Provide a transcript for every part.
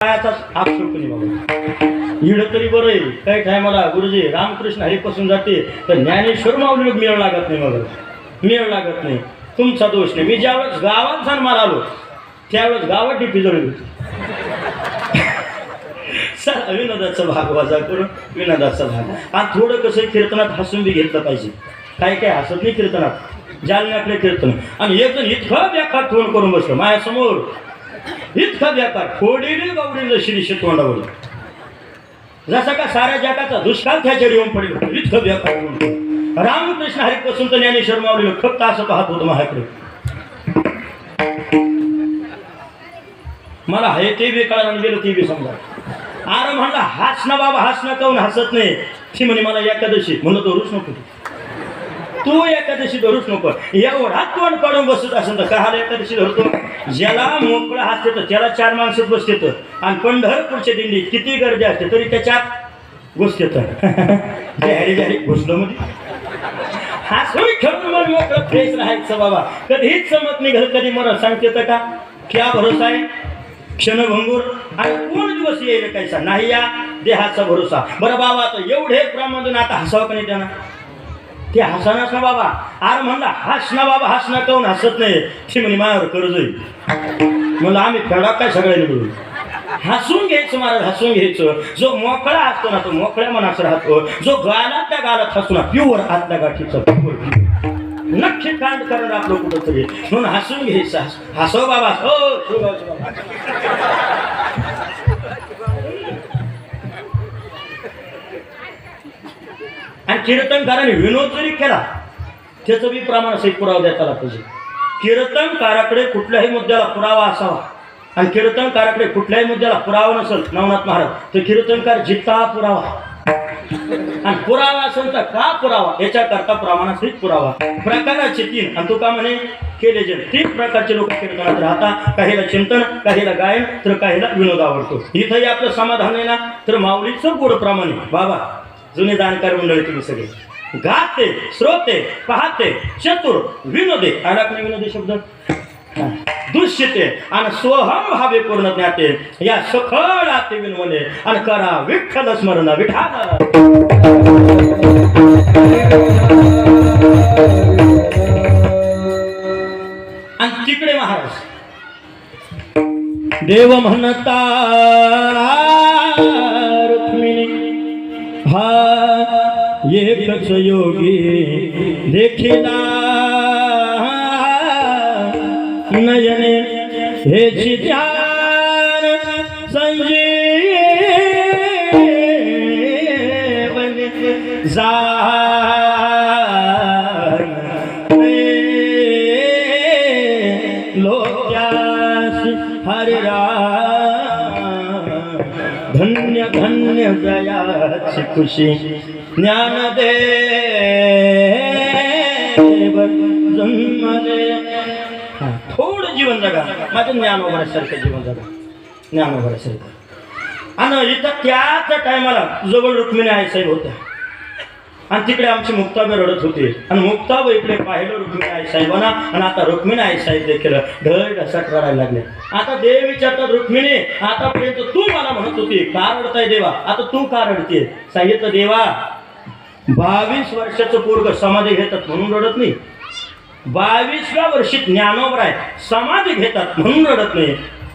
पायाचाच इड तरी बरं आहे. काही टायमाला गुरुजी रामकृष्ण हरिपासून जाते तर ज्ञानेश्वर माऊली मेळ लागत नाही मग. मेळ लागत नाही. तुमचा दोष नाही. मी ज्यावेळेस गावात सन्मान आलो त्यावेळेस गावात टिपी जळली होती सर विनोदाचा भाग वाजा करून विनोदाचा भाग. आणि थोडं कसं कीर्तनात हसून बी घेतलं पाहिजे. काय काय हसत नाही कीर्तनात. जालन्याकडे कीर्तन. आणि एक जण इतका व्याखात तोंड करून बसलं. माझ्यासमोर इतका व्यापार. फोडीने गावडीनं शिरीष तोंडावर जसा का साऱ्या जगाचा दुष्काळ त्याच्यावर येऊन पडेल इतकं व्यापार करून. रामकृष्ण हरिपासून तर ज्ञानेश्वर मावली फक्त असं पाहत होतं महाकडे मला हे ते बी कळायला गेलं ते बी समजा. अरे म्हणला हस ना बाबा हास ना काऊन हसत नाही. ती म्हणे मला एकादशी. म्हणलं धरूच नको तू. एकादशी धरूच नको. एवढा तोंड काढून बसत असेल तर काय एकादशी धरतो? ज्याला मोकळं हात येतं त्याला चार माणसं बसतेत आणि पंढरपूरच्या दिंडी किती गर्दी असते तरी त्याच्यात घुसतेत जाहिरी जाहिरी घुसलो मध्ये हा सोयी खेळून मग मोकळं फ्रेश राहायचं बाबा. कधीच चमत निघल कधी मला सांगते तर का? क्या भरोसा आहे? क्षणभंगूर. आणि कोण दिवस येईल कैसा नाही या देहाचा भरोसा. बरं बाबा आता एवढे प्रमाण आता हसावं का नाही त्यांना ते हसणास ना बाबा. आर म्हणला हस ना बाबा हसणं ना काऊन हसत नाही? ते म्हणे माझ्यावर कर्ज येईल म्हणलं आम्ही फेडा काय सगळ्यांनी बोलू हसून घ्यायचं महाराज हसून घ्यायचं. जो मोकळा असतो ना तो मोकळ्या मनाचा राहतो. जो गालात त्या गालात हसतो ना प्युअर आतल्या गाठीचा प्युअर नक्की कांड करणार आपलं कुठं तरी म्हणून हसून घ्यायचं. हस- हसव बाबा हो आणि कीर्तनकाराने विनोद जरी केला त्याचं बी प्रमाण सहित पुरावा देता आला पाहिजे. कीर्तनकाराकडे कुठल्याही मुद्द्याला पुरावा असावा आणि कीर्तनकाराकडे कुठल्याही मुद्द्याला पुरावा नसेल नवनाथ महाराज तर कीर्तनकार जिता पुरावा. आणि पुरावा असेल तर का पुरावा? याच्याकरता प्रमाणासहित पुरावा. प्रकाराचे तीन. आणि तुका म्हणे? केले जे तीन प्रकारचे लोक कीर्तनात राहतात. काहीला चिंतन काहीला गायन तर काहीला विनोद आवडतो. इथंही आपलं समाधान आहे ना? तर माऊलीचं गोड प्रमाणे बाबा जुने जाणकार मंडळी तुम्ही सगळे. गाते श्रोते पाहते चतुर विनोदे. अडकणे विनोदी शब्द? हा. दुष्यते. आणि सोहम भावे पूर्ण ज्ञाते. या सखळ आते विनवणे. आणि करा विठ्ठल स्मरण विठाल आणि तिकडे महाराज. देव म्हणता एकच योगी देखिला. नयने हे चित्यान संजीवन जा लोक्यास हरिरा धन्य धन्य जयाची खुशी. ज्ञान दे थोडं जीवन जगा. माझं ज्ञान वगैरेसारखं जीवन जगा. ज्ञान आणि इथं त्याच टायमाला जवळ रुक्मिणी आई साहेब होत्या. आणि तिकडे आमची मुक्ताबाई रडत होती. आणि मुक्ताबाई इकडे पाहिलं रुक्मिणी आई साहेबांना. आणि आता रुक्मिणी आई साहेब देखील ढळ ढसाट रडायला लागले. आता देव विचारतात रुक्मिणी आतापर्यंत तू मला म्हणत होती का रडताय देवा? आता तू का रडते सांगितलं देवा बावीस वर्षाचं पोरग समाधी घेतात म्हणून रडत नाही. बावीसव्या वर्षी ज्ञानोबर आहे समाधी घेतात म्हणून रडत नाही.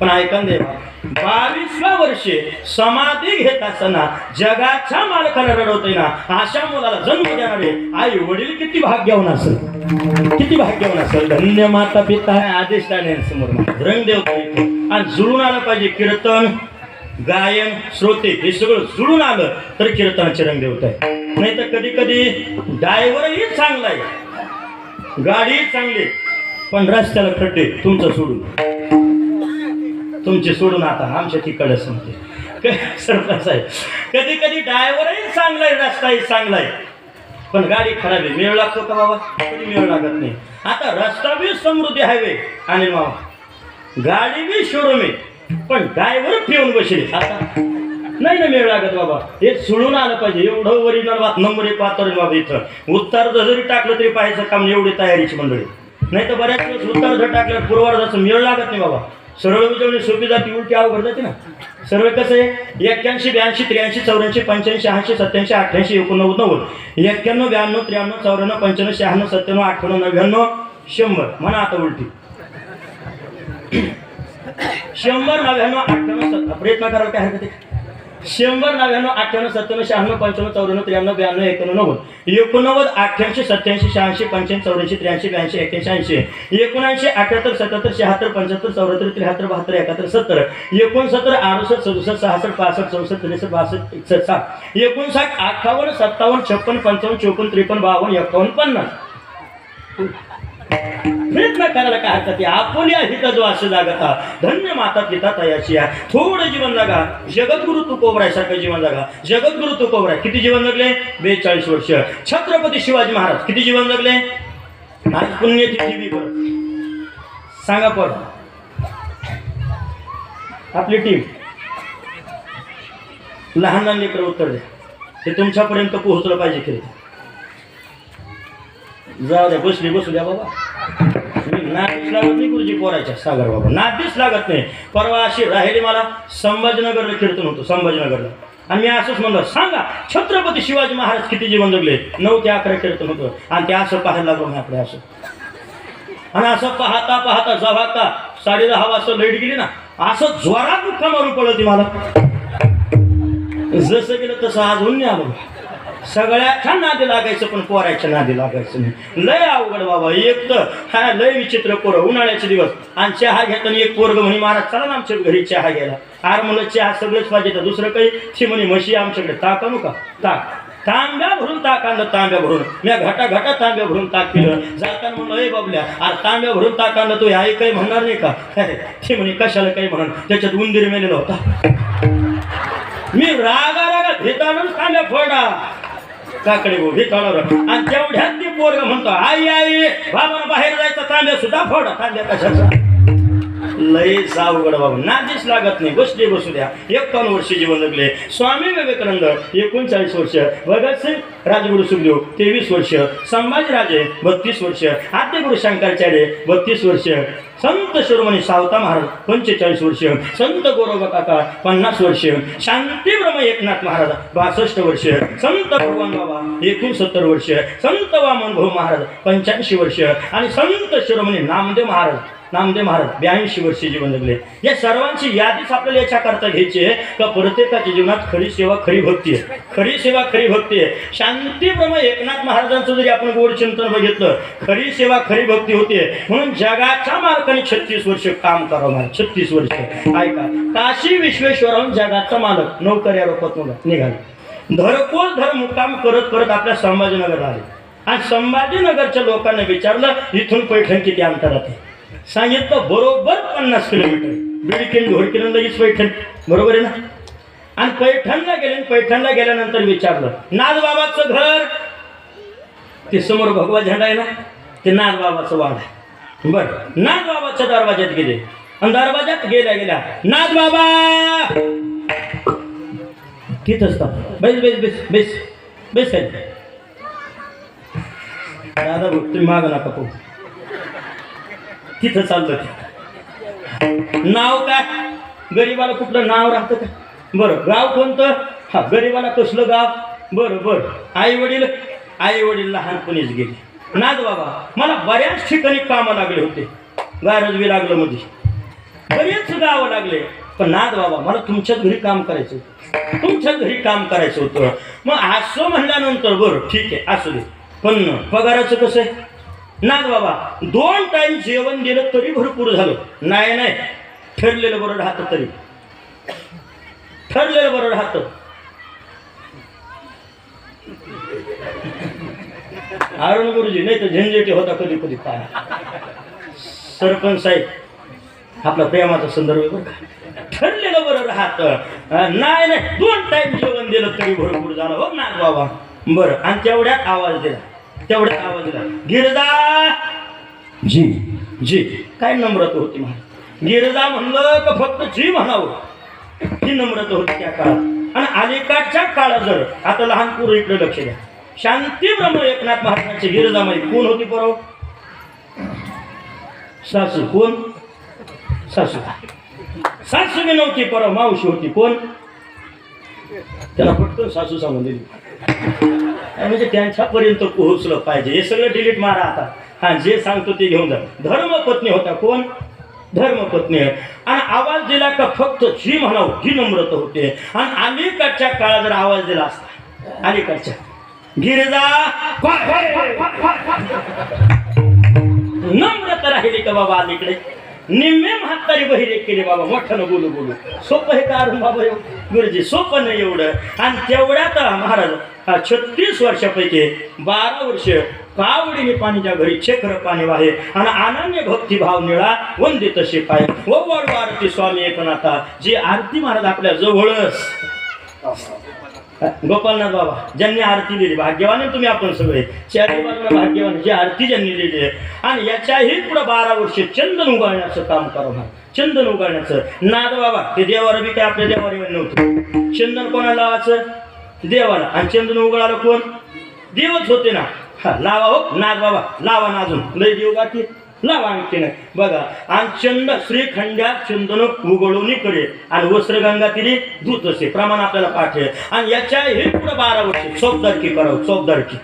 पण ऐका देवा बावीसव्या वर्षी समाधी घेत असताना जगाच्या मालकाला रडवतोय ना अशा मुलाला जन्म देणारे आई वडील किती भाग्यवान असेल. किती भाग्यवान असेल. धन्य माता पिता आदेश समोर रंग देवता आणि जुळून आलं पाहिजे कीर्तन गायन श्रोते हे सगळं जुळून आलं तर कीर्तनाचे रंग देवत आहे. नाही तर कधी कधी ड्रायव्हरही चांगला आहे. गाडी चांगली पण रस्त्याला खड्डे तुमचं सोडून. तुमचे सोडून आता आमच्या तिकडे सांगते सरप्राईज आहे कधी कधी ड्रायव्हरही चांगला आहे रस्ताही चांगला आहे. पण गाडी खराब आहे. मेळ लागतो का बाबा? कधी मेळ लागत नाही. आता रस्ता बी समृद्धी हायवे. आणि मावा गाडी बी शोरूम आहे. पण ड्रायव्हर ठेवून बसेल. आता नाही ना वेळ लागत बाबा. हे सोडून आलं पाहिजे. एवढं ओरिजिनल बात नंबर एक वातावरण बाबा इथं. उत्तर जरी टाकलं तरी पाहायचं काम एवढी तयारीची मंडळी. नाही तर बऱ्याच वेळेस उत्तर जर टाकलं पूर्वार्धाचं मेळ लागत नाही बाबा. सरळ विचारणे सोपी जाती उलटी अवघड जाते ना. सरळ कसं आहे? एक्क्याऐंशी ब्याऐंशी त्र्याऐंशी चौऱ्याऐंशी पंच्याऐंशी शहाऐंशी सत्याऐंशी अठ्ठ्याऐंशी एकोणनव्वद नव्वद. एक्क्याण्णव ब्याण्णव त्र्याण्णव चौऱ्याण्णव पंच्याण्णव शहाण्णव सत्त्याण्णव अठ्ठ्याण्णव नव्याण्णव शंभर. म्हणा आता उलटी. शंभर नव्याण्णव अठ्ठ्याण्णव सत्ता प्रयत्न करायला काय हरकत आहे? शंभर नव्याण्णव अठ्ठ्याण्णव सत्त्याण्णव शहाण्णव पंच्याण्णव चौऱ्याण्णव त्र्याण्णव ब्याण्णव एकोणनव्वद. नव्वद एकोणनव्वद अठ्ठ्याऐंशी सत्याऐंशी शहाऐंशी पंच्याऐंशी चौऱ्याऐंशी त्र्याऐंशी ब्याऐंशी एक्क्याऐंशी ऐंशी. एकोणऐंशी अठ्याहत्तर सत्याहत्तर शहात्तर पंच्याहत्तर चौऱ्याहत्तर त्र्याहत्तर बहात्तर एकाहत्तर सत्तर. एकोणसत्तर अडुसष्ट सदुसष्ट सहासष्ट पासष्ट चौसष्ट त्रेसष्ट बासष्ट एकसष्ट सहा एकोणसाठ अठ्ठावन्न सत्तावन्न छप्पन पंचावन्न चोपन्न त्रेपन्न बावन्न एकावन्न पन्नास. प्रयत्न करायला काय हरकत आहे? आपण या हित जो असं जागता धन्य माता पिता तयाची आहे थोडं जीवन जगा. जगद्गुरु तू कोबरायसारखं जीवन जगा. जगद्गुरु तू कोबराय. किती जीवन जगले? बेचाळीस वर्ष. छत्रपती शिवाजी महाराज किती जीवन जगले? आज बी बरं. सांगा पण. आपली टीम लहान लहान लेकर उत्तर द्या. ते तुमच्यापर्यंत पोहोचलं पाहिजे खरे जाऊ द्या बसली बसू द्या बाबा. मी लागत नाही गुरुजी पोरायच्या सागर बाबा. नादीच लागत नाही. परवा अशी राहिली मला संभाजीनगरला कीर्तन होतं संभाजीनगरला. आणि मी असंच म्हणलं सांगा छत्रपती शिवाजी महाराज किती जीवन जगले? नऊ ते अकरा कीर्तन होतं. आणि ते असं पाहायला लागलो मी आपल्या असं. आणि असं पाहता पाहता जवाता का साडे दहा वाजता लाइट गेली ना असं जोरात मुक्का मारून पडलं ती मला. जसं गेलं तसं आज नाही आलो. सगळ्याच्या नादी लागायचं पण पोरायच्या नादी लागायचं नाही. लय अवघड बाबा एक तर हा लय विचित्र पोरं उन्हाळ्याचे दिवस. आणि चहा घेताना एक पोरग म्हणे महाराज चला ना आमच्या घरी चहा घ्यायला. आर म्हणलं चहा सगळंच पाहिजे तर दुसरं काही? ती म्हणे म्हशी आमच्याकडे ताक आणू का? ताक. तांब्या भरून ताक आणलं तांब्या भरून. मी घटा घटा तांब्या भरून ताक केलं जाताना म्हणलं ए बाबल्या अरे तांब्या भरून ताक आणलं तो आई काही म्हणणार नाही का? ते म्हणे कशाला काही म्हणून? त्याच्यात उंदीर मेलेला होता. मी रागा रागा भेटाळून तांब्या फोडा काकडे उभी भेटाळवर आणि तेवढ्यात ती पोरग म्हणतो आई आई बाबा बाहेर जायचं तांब्या सुद्धा फोडा तांब्या कशाचा लय सावगड बाबा नादीच लागत नाही. गोष्टी बसू द्या. एकावन्न वर्ष जीवन जगले. स्वामी विवेकानंद एकोणचाळीस वर्ष. भगतसिंग राजगुरु सुखदेव तेवीस वर्ष. संभाजीराजे बत्तीस वर्ष. आद्यगुरु शंकराचार्य बत्तीस वर्ष. संत शिरोमणी सावता महाराज पंचेचाळीस वर्ष. संत गोरोबा काका पन्नास वर्ष. शांतीब्रह्म एकनाथ महाराज बासष्ट वर्ष. संत भगवान बाबा एकोणसत्तर वर्ष. संत वामन भाऊ महाराज पंच्याऐंशी वर्ष. आणि संत शिरोमणी नामदेव महाराज नामदेव महाराज ब्याऐंशी वर्षी जीवन जगले. या सर्वांची यादीच आपल्याला याच्याकरता घ्यायची आहे का प्रत्येकाच्या जीवनात खरी सेवा खरी भक्ती आहे. खरी सेवा खरी भक्ती आहे. शांतीप्रम एकनाथ महाराजांचं जरी आपण गोड चिंतन बघितलं खरी सेवा खरी भक्ती होते म्हणून जगाच्या मालकाने छत्तीस वर्ष काम करावं महाराज छत्तीस वर्ष. ऐका काशी विश्वेश्वराहून जगाचा मालक नौकऱ्या रोपत निघाले. धरपोल धर मुक्काम करत करत आपल्या संभाजीनगर आले. आणि संभाजीनगरच्या लोकांना विचारलं इथून पैठण किती अंतरात आहे? सांगितलं बरोबर पन्नास किलोमीटर. बिडकिन घोडकीन लगेच पैठण. बरोबर आहे ना? आणि पैठणला गेले आणि पैठणला गेल्यानंतर विचारलं नाथबाबाचं घर. ते समोर भगवा झेंडा आहे ना? ते नाथबाबाचं वाड आहे. बरं नाथबाबाच्या दरवाज्यात गेले. आणि दरवाज्यात गेल्या गेल्या नाथबाबा! तिथंच असतात बेस बेस बेस बेस बेस आहे दादा भाऊ तुम्ही मागं नका पाहू तिथं चाललं नाव काय? गरीबाला कुठलं नाव राहतं का? बरं गाव कोणतं? हा गरीबाला कसलं गाव? बरं बरं. आई वडील आई वडील लहानपणीच गेले. नाद बाबा मला बऱ्याच ठिकाणी कामं लागले होते. गारजवी लागलं मध्ये. बरेच गावं लागले. पण नाद बाबा मला तुमच्याच घरी काम करायचं होतं. तुमच्याच घरी काम करायचं होतं. मग असं म्हणल्यानंतर बरं ठीक आहे असू दे. पण पगाराचं कसं आहे? नाग बाबा दोन टाइम जेवण दिलं तरी भरपूर झालं. नाही नाही. ठरलेलं बरं राहतं तरी. ठरलेलं बरं राहतं. अरुण गुरुजी नाही तर झंझटी होता कधी कधी काय सरपंच साहेब आपला प्रेमाचा संदर्भ बरं का. ठरलेलं बरं राहतं. नाही नाही. दोन टाईम जेवण दिलं तरी भरपूर झालं. हो नाग बाबा. बरं आणि तेवढ्यात आवाज दिला. तेवढ्यात आवाज दिला गिरजा! जी. जी. काय नम्रता होती मला गिरजा म्हणलं का फक्त जी म्हणावं? ही नम्रता होती त्या काळात. आणि अलीकडच्या काळात जर आता लहान पोरं इकडे लक्ष द्या. शांती ब्रह्म एकनाथ महाराजांची गिरजामध्ये कोण होती परव? सासू कोण? सासू. सासू नव्हती परवा मावशी होती कोण? त्याला पटकन सासू सांगून दिली काय म्हणजे त्यांच्यापर्यंत पोहोचलं पाहिजे. हे सगळं डिलीट मारा आता. हा जे सांगतो ते घेऊन जा. धर्मपत्नी होता कोण? धर्मपत्नी आहे. आणि आवाज दिला का फक्त जी म्हणावं ही नम्रत होते. आणि अलीकडच्या काळात जर आवाज दिला असता अलीकडच्या. गिरिजा! नम्रता राहिली का बाबा अलीकडे? निम्मे म्हातारी बहिरे केले बाबा मोठ्यानं बोलू बोलू. सोपं हे कारण बाबा गुरुजी सोपं नाही एवढं. आणि तेवढ्यात महाराज हा छत्तीस वर्षापैकी बारा वर्ष कावडीने पाणीच्या घरी चक्र पाणी वाहे आणि अनन्य भक्तिभाव निळा वंदित शिपाय पाय. हो, वड आरती स्वामी एकनाथा जी आरती महाराज आपल्या जवळच. गोपालनाथ बाबा ज्यांनी आरती लिहिली भाग्यवान आहे तुम्ही आपण सगळे. शहरीबाबा भाग्यवान जी आरती ज्यांनी लिहिली आहे. आणि याच्याही पुढे बारा वर्ष चंदन उगाळण्याचं काम करावं चंदन उगाळण्याचं. नाद बाबा ते देवाला बी काय आपल्या देवारी नव्हतं. चंदन कोणाला लावायचं? देवाला. आणि चंदन उगाळाला कोण? देवच होते ना. हा लावा हो नाद बाबा. लावा ना अजून. लय देव गाठी लावा आणखी बघा आणि चंद श्रीखंड्या चंदन उघडून करे आणि वस्त्रगंगा तिने दूत असे प्रमाण आपल्याला पाठ आणि याच्या हे पुढे बारा वर्ष. चौकदारकी करावं चौकदारकी.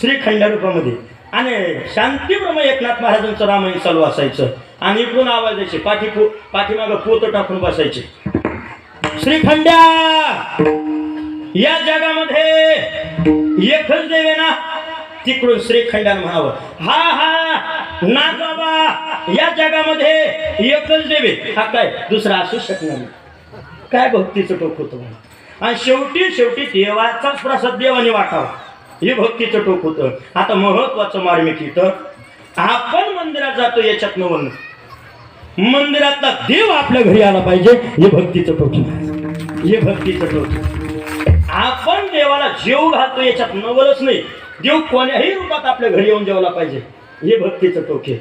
श्रीखंड रूपामध्ये. आणि शांतीप्रम एकनाथ महाराजांचं रामायण चालू असायचं. आणि इकडून आवाज द्यायचे पाठी पो पाठीमागं पोत टाकून बसायचे. श्रीखंड्या! या जगामध्ये एकच देवे ना? तिकडून श्रीखंडान म्हणावं. हा हा ना बाबा या जगामध्ये एकच देवी हा काय दुसरा असू शकणार नाही. काय भक्तीचं टोक होतं आणि शेवटी शेवटी देवाचाच प्रसाद देवाने वाटावा. हे भक्तीचं टोक होतं. आता महत्वाचं मार्मिक इथं आपण मंदिरात जातो याच्यात नवल मंदिरातला देव आपल्या घरी आला पाहिजे हे भक्तीचं टोक हे भक्तीचं टोक. आपण देवाला जेव घालतो याच्यात नवलच नाही. देव कोण्याही रूपात आपल्या घरी येऊन जेवला पाहिजे. हे भक्तीचं टोके.